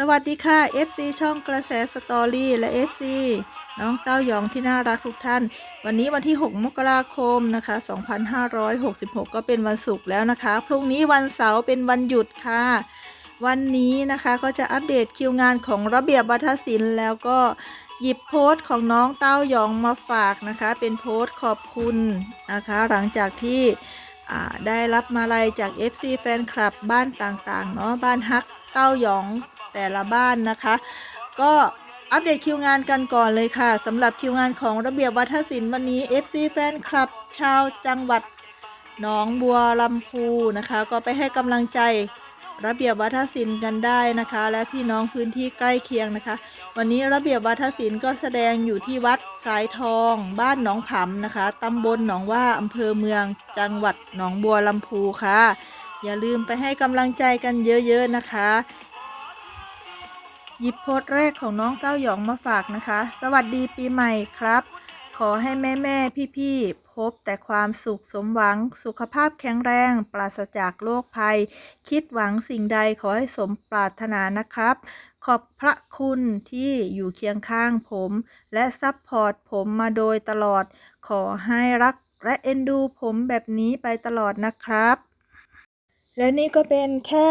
สวัสดีค่ะ FC ช่องกระแสสตอรี่และ FC น้องเต้ายองที่น่ารักทุกท่าน วันนี้วันที่ 6 มกราคมนะคะ 2566 ก็เป็นวันศุกร์แล้วนะคะ พรุ่งนี้วันเสาร์เป็นวันหยุดค่ะ วันนี้นะคะก็จะอัปเดตคิวงานของระเบียบวัฒนศิลป์แล้วก็หยิบโพสต์ของน้องเต้ายองมาฝากนะคะ เป็นโพสต์ขอบคุณนะคะ หลังจากที่ได้รับมาลัยจาก FC แฟนคลับบ้านต่างๆเนาะบ้านฮักเต้าหยอง แต่ละบ้านนะคะ ก็อัปเดตคิวงานกันก่อนเลยค่ะสำหรับคิวงานของระเบียบวัฒนศิลป์วันนี้ FC แฟนคลับ ชาวจังหวัดหนองบัวลำพูนะคะ ก็ไปให้กำลังใจระเบียบวัฒนศิลป์กันได้นะคะ และพี่น้องพื้นที่ใกล้เคียงนะคะ วันนี้ระเบียบวัฒนศิลป์ก็แสดงอยู่ที่วัดสายทอง บ้านหนองผำนะคะตำบลหนองว่าอำเภอเมืองจังหวัดหนองบัวลำพูค่ะ อย่าลืมไปให้กำลังใจกันเยอะๆนะคะ หยิบโพสต์แรกของน้องเต้าหยองมาฝากนะคะ สวัสดีปีใหม่ครับ ขอให้แม่แม่พี่พี่พบแต่ความสุขสมหวัง สุขภาพแข็งแรง ปราศจากโรคภัย คิดหวังสิ่งใดขอให้สมปรารถนานะครับ ขอบพระคุณที่อยู่เคียงข้างผม และซัพพอร์ตผมมาโดยตลอด ขอให้รักและเอ็นดูผมแบบนี้ไปตลอดนะครับ และนี่ก็เป็นแค่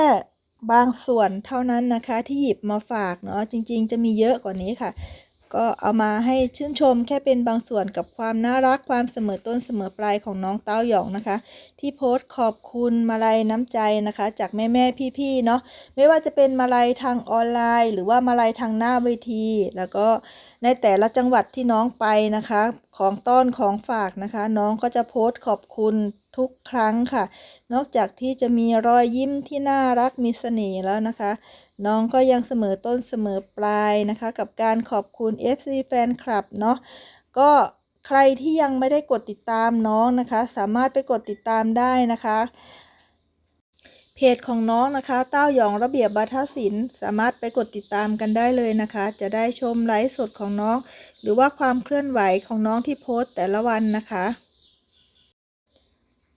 บางส่วนเท่านั้นนะคะที่หยิบมาฝากเนาะจริงๆ จะมีเยอะกว่านี้ค่ะ ก็เอามาให้ชื่นชมแค่เป็นบางส่วนกับความน่ารักความเสมอต้นเสมอปลายของน้องเต้าหยองนะคะ ที่โพสต์ขอบคุณมาลัยน้ำใจนะคะ จากแม่แม่พี่ๆเนาะไม่ว่าจะเป็นมาลัยทางออนไลน์ หรือว่ามาลัยทางหน้าเวทีแล้วก็ ในแต่ละจังหวัดที่น้องไปนะคะ ของต้อนของฝากนะคะ น้องก็จะโพสต์ขอบคุณทุกครั้งค่ะ นอกจากที่จะมีรอยยิ้มที่น่ารักมีเสน่ห์แล้วนะคะ น้องก็ยังเสมอต้นเสมอปลายนะคะ กับการขอบคุณ FC แฟนคลับเนาะก็ใครที่ยังไม่ได้กดติดตามน้องนะคะ สามารถไปกดติดตามได้นะคะ เพจของน้องนะคะ เต้าหยองระเบียบบัทศิลป์สามารถไปกดติดตามกันได้เลยนะคะ จะได้ชมไลฟ์สดของน้อง หรือว่าความเคลื่อนไหวของน้องที่โพสต์แต่ละวันนะคะ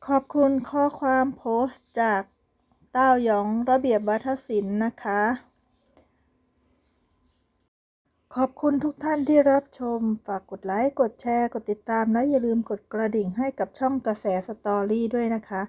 ขอบคุณข้อความโพสต์จากเต้าหยองระเบียบวัฒนศิลป์นะคะ ขอบคุณทุกท่านที่รับชม ฝากกดไลค์ กดแชร์ กดติดตาม และอย่าลืมกดกระดิ่งให้กับช่องกระแสสตอรี่ด้วยนะคะ